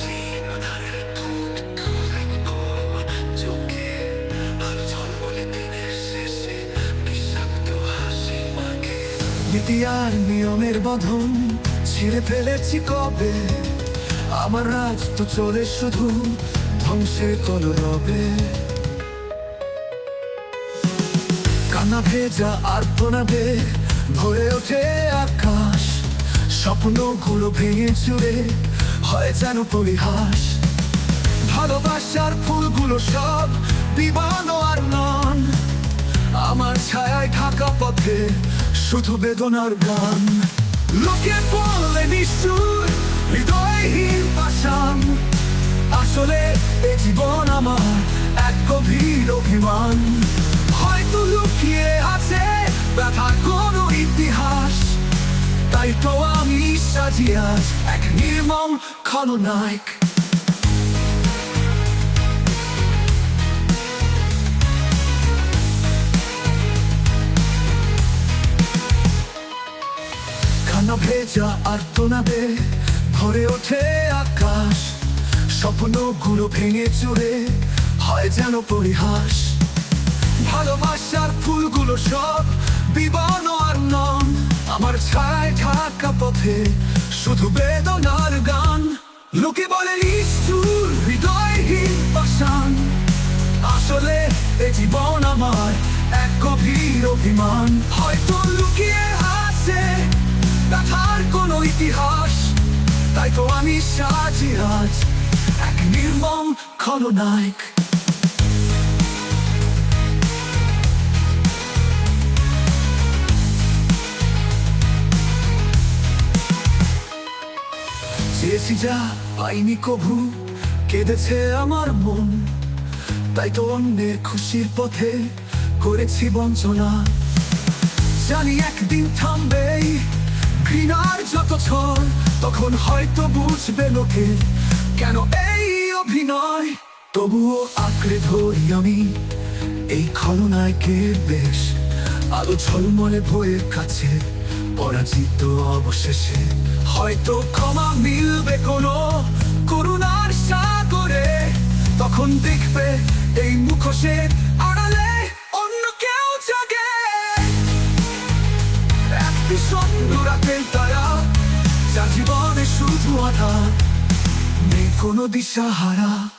সিংহধারের দুধ দেখব চোখে আর ঝলমলে দিনের শেষে বিষাক্ত হাসি মাকে নীতি আর নিয়মের বাঁধন ছিঁড়ে ফেলেছি কবে? আমার রাজ তো চলে শুধু ধ্বংসের কলরবে। কান্না ভেজা আর প্রণাদে ভরে ওঠে আকাশ। স্বপ্নগুলো ভেঙে চুরে হয় যেন পরিহাস। ভালোবাসার ফুলগুলো সব বিবানো আর নন। আমার ছায়ায় ঢাকা পথে শুধু বেদনার গান। লোকে বললে নিষ্ঠুর হৃদয়হীন পাষাণ। আসলে এ জীবন আমার এক গভীর অভিমান। হয়তো লুকিয়ে আছে ব্যথা কোনো তাই তো আমি সাজিয়ে আজ এক নির্মম ভরে ওঠে আকাশ, স্বপ্নগুলো ভেঙে চুরে হয় যেন পরিহাস। ভালোবাসার ফুলগুলো সব নন আমার ছায় ঢাকা পথে শুধু বেদনার গান। লোকে বলে নিষ্ঠুর হৃদয়হীন পাষাণ। আসলে এ জীবন আমার এক গভীর অভিমান। হয়তো লুকিয়ে আছে ব্যথার কোনো ইতিহাস। তাই তো আমি সাজি আজ এক নির্মম খলনায়ক। চেয়েছি যা পাইনি কভু। কেঁদেছে আমার মন। তাই তো অন্যের খুশির পথে করেছি বঞ্চনা। জানি একদিন থামবেই ঘৃণার যত ছল, তখন হয়তো বুঝবে লোকে কেন এই অভিনয়। তবুও আঁকড়ে ধরি আমি এই খলনায়কের বেশ। আলো ঝলমলে বইয়ের কাছে পরাজিত অবশেষে হয়তো ক্ষমা মিলবে কোনো করুণার সাগরে। তখন দেখবে এই মুখোশের আড়ালে অন্য কেউ জাগে। এক বিষণ্ণ তারা, যা জীবনে শুধু আধার নেই কোনো দিশাহারা।